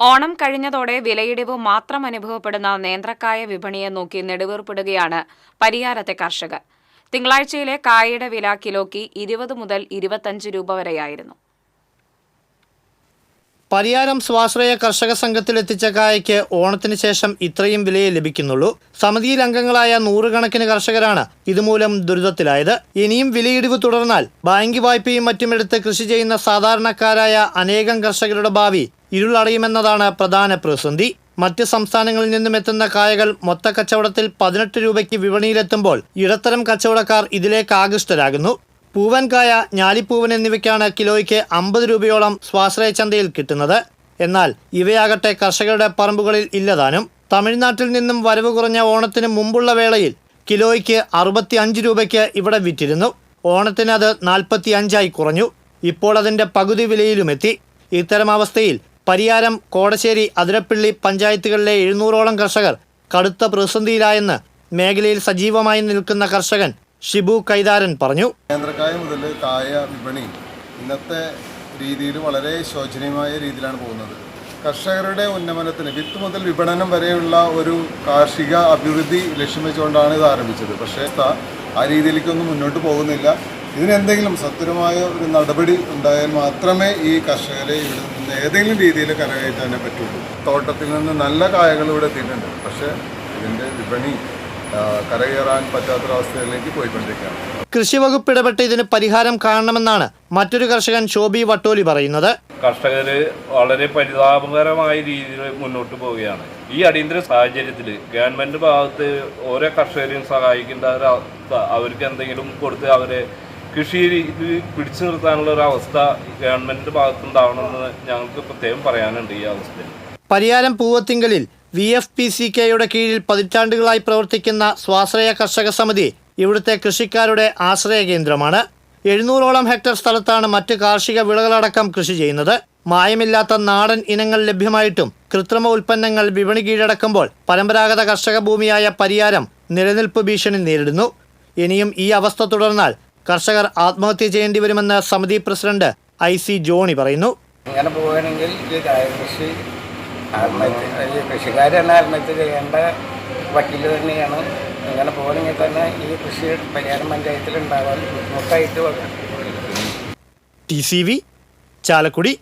ഓണം കഴിഞ്ഞതോടെ വിലയിടിവ് മാത്രം അനുഭവപ്പെടുന്ന നേന്ത്രക്കായ വിപണിയെ നോക്കി നെടുവേർപ്പെടുകയാണ് പരിയാരത്തെ കർഷകർ. തിങ്കളാഴ്ചയിലെ കായയുടെ വില കിലോയ്ക്ക് ഇരുപത് മുതൽ ഇരുപത്തഞ്ച് രൂപ വരെയായിരുന്നു. പരിയാരം സ്വാശ്രയ കർഷക സംഘത്തിൽ എത്തിച്ച കായയ്ക്ക് ഓണത്തിന് ശേഷം ഇത്രയും വിലയെ ലഭിക്കുന്നുള്ളൂ. സമിതിയിൽ അംഗങ്ങളായ നൂറുകണക്കിന് കർഷകരാണ് ഇതുമൂലം ദുരിതത്തിലായത്. ഇനിയും വിലയിടിവ് തുടർന്നാൽ ബാങ്ക് വായ്പയും മറ്റുമെടുത്ത് കൃഷി ചെയ്യുന്ന സാധാരണക്കാരായ അനേകം കർഷകരുടെ ഭാവി ഇരുളടയുമെന്നതാണ് പ്രധാന പ്രതിസന്ധി. മറ്റ് സംസ്ഥാനങ്ങളിൽ നിന്നും എത്തുന്ന കായകൾ മൊത്ത കച്ചവടത്തിൽ പതിനെട്ട് രൂപയ്ക്ക് വിപണിയിലെത്തുമ്പോൾ ഇടത്തരം കച്ചവടക്കാർ ഇതിലേക്ക് ആകൃഷ്ടരാകുന്നു. പൂവൻകായ ഞാലിപ്പൂവൻ എന്നിവയ്ക്കാണ് കിലോയ്ക്ക് അമ്പത് രൂപയോളം സ്വാശ്രയ ചന്തയിൽ കിട്ടുന്നത്. എന്നാൽ ഇവയാകട്ടെ കർഷകരുടെ പറമ്പുകളിൽ ഇല്ലതാനും. തമിഴ്നാട്ടിൽ നിന്നും വരവ് കുറഞ്ഞ ഓണത്തിന് മുമ്പുള്ള വേളയിൽ കിലോയ്ക്ക് അറുപത്തി അഞ്ച് രൂപയ്ക്ക് ഇവിടെ വിറ്റിരുന്നു. ഓണത്തിന് അത് നാൽപ്പത്തി അഞ്ചായി കുറഞ്ഞു. ഇപ്പോൾ അതിന്റെ പകുതി വിലയിലുമെത്തി. ഇത്തരം അവസ്ഥയിൽ പരിയാരം കോടശ്ശേരി അതിരപ്പിള്ളി പഞ്ചായത്തുകളിലെ എഴുന്നൂറോളം കർഷകർ കടുത്ത പ്രതിസന്ധിയിലായെന്ന് മേഖലയിൽ സജീവമായി നിൽക്കുന്ന കർഷകൻ ഷിബു കൈതാരൻ പറഞ്ഞു. കേന്ദ്രക്കായ മുതൽ കായ വിപണി ഇന്നത്തെ രീതിയിൽ വളരെ ശോചനീയമായ രീതിയിലാണ് പോകുന്നത്. കർഷകരുടെ ഉന്നമനത്തിന് വിത്ത് മുതൽ വിപണനം വരെയുള്ള ഒരു കാർഷിക അഭിവൃദ്ധി ലക്ഷ്യം വെച്ചുകൊണ്ടാണ് ഇത് ആരംഭിച്ചത്. പക്ഷേ ആ രീതിയിലേക്കൊന്നും മുന്നോട്ട് പോകുന്നില്ല. ഇതിനെന്തെങ്കിലും സത്വരമായ ഒരു നടപടി ഉണ്ടായാൽ മാത്രമേ ഈ കർഷകരെ ഇവിടെ ഏതെങ്കിലും രീതിയിൽ കരകയറ്റാനേ പറ്റുള്ളൂ. തോട്ടത്തിൽ നിന്ന് നല്ല കായകൾ ഇവിടെ എത്തിയിട്ടുണ്ട്. പക്ഷേ ഇതിന്റെ വിപണി കരകയറാൻ പറ്റാത്തൊരവസ്ഥയിലേക്ക് പോയിക്കൊണ്ടിരിക്കുകയാണ്. കൃഷി വകുപ്പ് ഇടപെട്ട് ഇതിന് പരിഹാരം കാണണമെന്നാണ് മറ്റൊരു കർഷകൻ ശോഭി വട്ടോലി പറയുന്നത്. കർഷകർ വളരെ പരിതാപകരമായ രീതിയിൽ മുന്നോട്ട് പോവുകയാണ്. ഈ അടിയന്തര സാഹചര്യത്തിൽ ഗവൺമെന്റ് ഭാഗത്ത് ഓരോ കർഷകരെയും സഹായിക്കേണ്ട ഒരു അവർക്ക് എന്തെങ്കിലും കൊടുത്ത് അവരെ കൃഷിയിൽ പിടിച്ചു നിർത്താനുള്ള ഒരു അവസ്ഥ ഗവൺമെന്റിന്റെ ഭാഗത്തുണ്ടാവണമെന്ന് ഞങ്ങൾക്ക് പ്രത്യേകം പറയാനുണ്ട് ഈ അവസ്ഥയിൽ പരിയാരം പൂവത്തിങ്കലിൽ വി എഫ് പി സി കെയുടെ കീഴിൽ പതിറ്റാണ്ടുകളായി പ്രവർത്തിക്കുന്ന സ്വാശ്രയ കർഷക സമിതി ഇവിടുത്തെ കൃഷിക്കാരുടെ ആശ്രയ കേന്ദ്രമാണ്. എഴുന്നൂറോളം ഹെക്ടർ സ്ഥലത്താണ് മറ്റ് കാർഷിക വിളകളടക്കം കൃഷി ചെയ്യുന്നത്. മായമില്ലാത്ത നാടൻ ഇനങ്ങൾ ലഭ്യമായിട്ടും കൃത്രിമ ഉൽപ്പന്നങ്ങൾ വിപണി കീഴടക്കുമ്പോൾ പരമ്പരാഗത കർഷക ഭൂമിയായ പരിയാരം നിലനിൽപ്പ് ഭീഷണി നേരിടുന്നു. ഇനിയും ഈ അവസ്ഥ തുടർന്നാൽ കർഷകർ ആത്മഹത്യ ചെയ്യേണ്ടി വരുമെന്ന് സമിതി പ്രസിഡന്റ് ഐ സി ജോണി പറയുന്നു. ഇങ്ങനെ പോവുകയാണെങ്കിൽ ഈ കൃഷി ആത്മഹത്യ തന്നെ ആത്മഹത്യ ചെയ്യേണ്ട വക്കീൽ തന്നെയാണ്. അങ്ങനെ പോകണമെങ്കിൽ തന്നെ ഈ കൃഷി പരിഹാരം പഞ്ചായത്തിൽ ഉണ്ടാകാൻ ബുദ്ധിമുട്ടായിട്ട് ടി സി വി ചാലക്കുടി.